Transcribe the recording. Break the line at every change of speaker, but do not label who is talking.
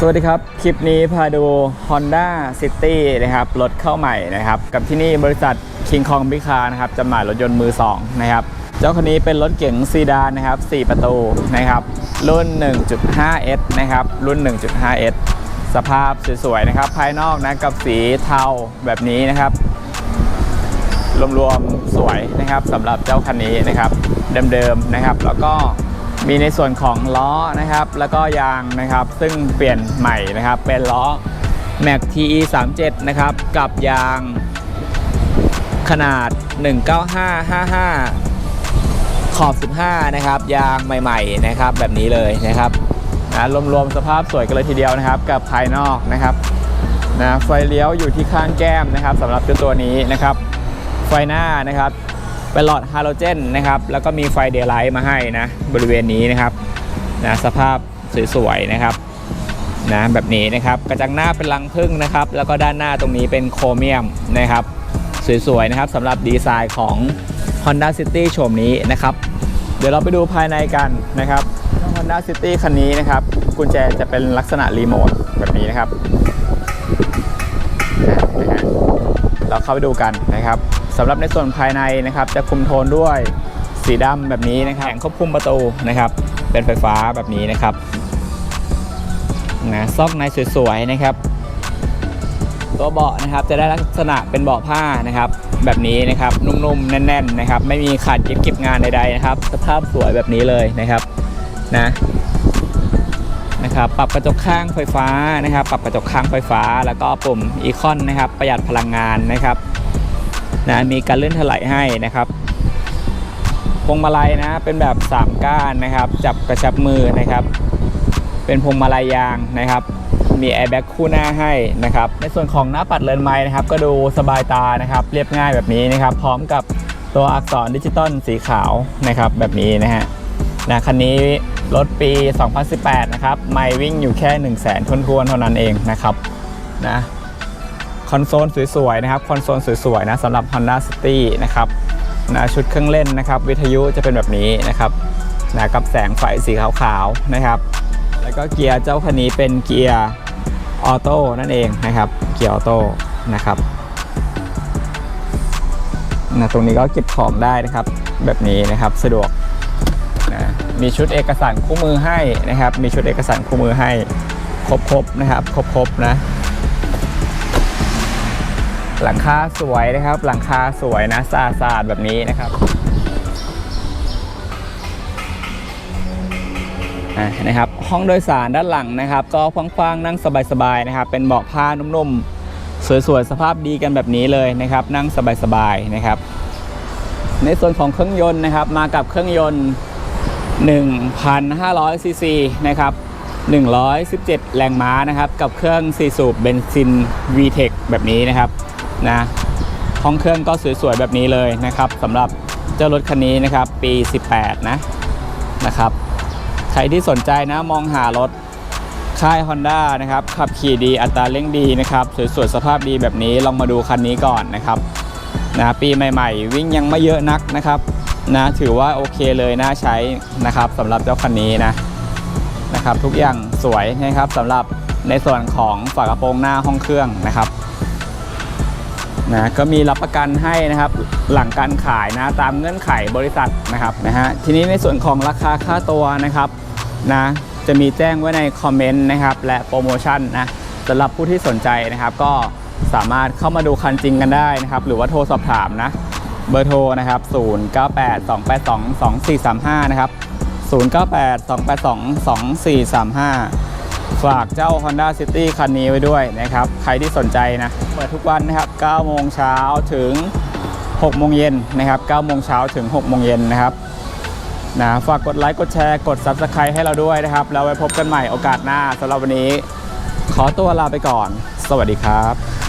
สวัสดีครับ คลิปนี้พาดู Honda City นะครับ รถเข้าใหม่นะครับ กับที่นี่บริษัท King Kong b i c a นะครับจำหน่ายรถยนต์มือ 2 นะครับ เจ้าคันนี้เป็นรถเก๋งซีดานนะครับ 4 ประตูนะครับ รุ่น 1.5S นะครับ รุ่น 1.5S สภาพสวยๆนะครับ ภายนอกนะกับสีเทาแบบนี้นะครับ รวมๆสวยนะครับสำหรับเจ้าคันนี้นะครับ เดิมๆนะครับ แล้วก็ มีในส่วนของล้อนะครับ แล้วก็ยางนะครับ ซึ่งเปลี่ยนใหม่นะครับ เป็นล้อ Mac TE 37นะครับ กับยางขนาด 19555 ขอบ 15 นะครับ ยางใหม่ๆนะครับ แบบนี้เลยนะครับนะรวมๆสภาพสวยกันเลยทีเดียวนะครับ กับภายนอกนะครับนะไฟเลี้ยวอยู่ที่ข้างแก้มนะครับสำหรับเจ้าตัวนี้นะครับ ไฟหน้านะครับ เป็นหลอดฮาโลเจนนะครับ แล้วก็มีไฟเดย์ไลท์มาให้นะ บริเวณนี้นะครับนะสภาพสวยๆนะครับนะแบบนี้นะครับกระจังหน้าเป็นรังพึ่งนะครับ แล้วก็ด้านหน้าตรงนี้เป็นโครเมียมนะครับ สวยๆนะครับสำหรับดีไซน์ของ Honda City โฉมนี้นะครับ เดี๋ยวเราไปดูภายในกันนะครับ Honda City คันนี้นะครับ กุญแจจะเป็นลักษณะรีโมทแบบนี้นะครับ เราเข้าไปดูกันนะครับ สำหรับในส่วนภายในนะครับจะคุมโทนด้วยสีดำแบบนี้นะครับแผงควบคุมประตูนะครับ เป็นไฟฟ้าแบบนี้นะครับนะซอกในสวยๆนะครับ ตัวเบาะนะครับจะได้ลักษณะเป็นเบาะผ้านะครับ แบบนี้นะครับนุ่มๆแน่นๆนะครับ ไม่มีขาดเก็บเก็บงานใดๆนะครับ สภาพสวยแบบนี้เลยนะครับนะนะครับปรับกระจกข้างไฟฟ้านะครับ ปรับกระจกข้างไฟฟ้า แล้วก็ปุ่มอีคอนนะครับ ประหยัดพลังงานนะครับ นะมีการเลื่อนถลายให้นะครับพวงมาลัยนะเป็นแบบ 3 ก้านนะครับ จับกระชับมือนะครับ เป็นพวงมาลัยยางนะครับ มีแอร์แบ็กคู่หน้าให้นะครับ ในส่วนของหน้าปัดเรือนไม้นะครับ ก็ดูสบายตานะครับ เรียบง่ายแบบนี้นะครับ พร้อมกับตัวอักษรดิจิตอลสีขาวนะครับ แบบนี้นะฮะนะคันนี้รถปี 2018 นะครับ ไม่วิ่งอยู่แค่ 1 0 0 0 0แสนทวนๆเท่านั้นเองนะครับนะ คอนโซลสวยๆนะครับคอนโซลสวยๆนะสำหรับ Honda City นะครับนะชุดเครื่องเล่นนะครับ วิทยุจะเป็นแบบนี้นะครับนะกับแสงไฟสีขาวๆนะครับ แล้วก็เกียร์เจ้าคันนี้เป็นเกียร์ออโต้นั่นเองนะครับเกียร์ออโต้นะครับนะตรงนี้ก็เก็บของได้นะครับ แบบนี้นะครับสะดวกนะมีชุดเอกสารคู่มือให้นะครับ มีชุดเอกสารคู่มือให้ครบๆนะครับครบๆนะ หลังคาสวยนะครับ หลังคาสวยนะสะอาดๆแบบนี้นะครับอะนะครับห้องโดยสารด้านหลังนะครับ ก็กว้างๆนั่งสบายๆนะครับ เป็นเบาะผ้านุ่มๆ สวยๆ สภาพดีกันแบบนี้เลยนะครับ นั่งสบายๆนะครับ ในส่วนของเครื่องยนต์นะครับ มากับเครื่องยนต์ 1,500 ซีซีนะครับ 117 แรงม้านะครับ กับเครื่อง4สูบเบนซิน VTEC แบบนี้นะครับ นะห้องเครื่องก็สวยๆแบบนี้เลยนะครับสำหรับเจ้ารถคันนี้นะครับปี 18 นะนะครับ ใครที่สนใจนะมองหารถค่าย Honda นะครับขับขี่ดีอัตราเร่งดีนะครับสวยๆสภาพดีแบบนี้ลองมาดูคันนี้ก่อนนะครับนะปีใหม่ๆ วิ่งยังไม่เยอะนักนะครับนะถือว่าโอเคเลยน่าใช้นะครับสำหรับเจ้าคันนี้นะนะครับ ทุกอย่างสวยนะครับสำหรับในส่วนของฝากระโปรงหน้าห้องเครื่องนะครับ นะก็มีรับประกันให้นะครับหลังการขายนะตามเงื่อนไขบริษัทนะครับนะฮะทีนี้ในส่วนของราคาค่าตัวนะครับนะจะมีแจ้งไว้ในคอมเมนต์นะครับและโปรโมชั่นนะสำหรับผู้ที่สนใจนะครับ ก็สามารถเข้ามาดูคันจริงกันได้นะครับ หรือว่าโทรสอบถามนะเบอร์โทรนะครับ 0982822435 นะครับ 0982822435 ฝากเจ้า Honda City คันนี้ไว้ด้วยนะครับ ใครที่สนใจนะ เปิดทุกวันนะครับ 9 โมงเช้าถึง 6 โมงเย็นนะครับ 9 โมงเช้าถึง 6 โมงเย็นนะครับนะฝากกดไลค์ กดแชร์ กด Subscribe ให้เราด้วยนะครับ แล้วไว้พบกันใหม่โอกาสหน้าสำหรับวันนี้ ขอตัวลาไปก่อน สวัสดีครับ